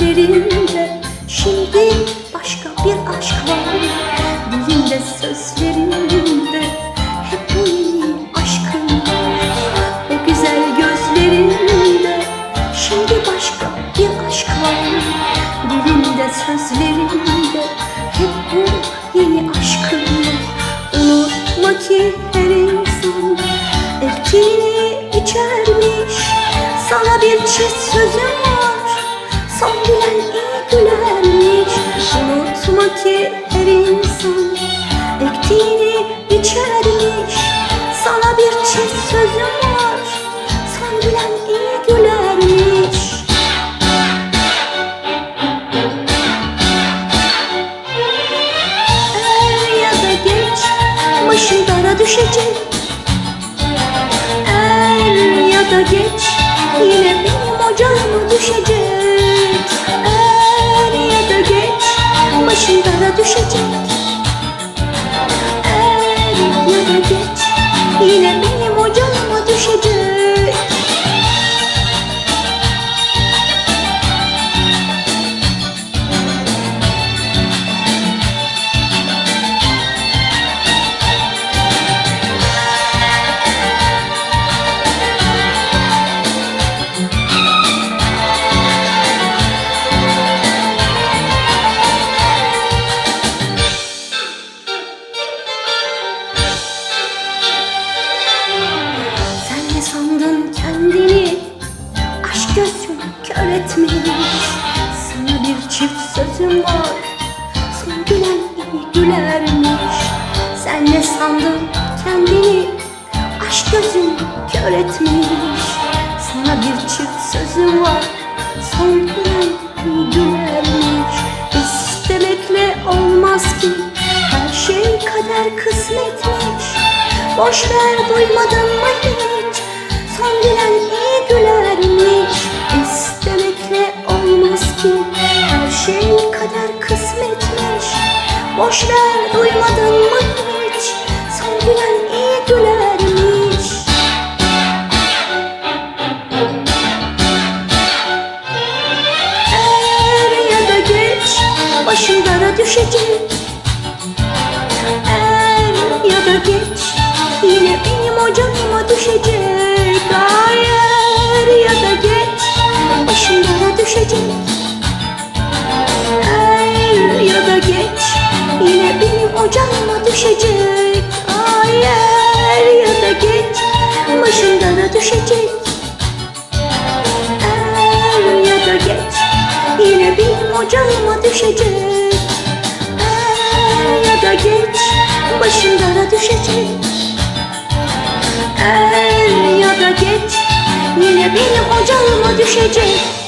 gözlerinde Şimdi başka bir aşk var. Dilinde sözlerinde Hep bu yeni aşkın O güzel gözlerinde Şimdi başka bir aşk var. Dilinde sözlerinde Hep bu yeni aşkın Unutma ki her insan Ektiğini içermiş. Sana bir çift sözüm ki her insan Ektiğini içermiş Sana bir çift sözüm var Son gülen iyi gülermiş. Er ya da geç Başın dara düşecek. Er ya da geç Yine benim ocağıma düşecek Yine benim Aşk gözüm kör etmiş. Sana bir çift sözüm var. Son gülen iyi gülermiş. Sen ne sandın kendini? Aşk gözüm kör etmiş. Sana bir çift sözüm var. Son gülen iyi gülermiş. İstemekle olmaz ki. Her şey kader kısmetmiş. Boş ver duymadın mı hiç? Son gülen iyi Boş ver duymadın mı hiç? Son gülen iyi gülermiş Er ya da geç Başın dara düşecek. Er ya da geç Yine benim ocağıma düşecek. Ay er ya da geç Başın dara düşecek ocağıma düşecek Ay er ya da geç Başın dara düşecek Er ya da geç. Yine benim ocağıma düşecek Er ya da geç Başın dara düşecek Er ya da geç. Yine benim ocağıma düşecek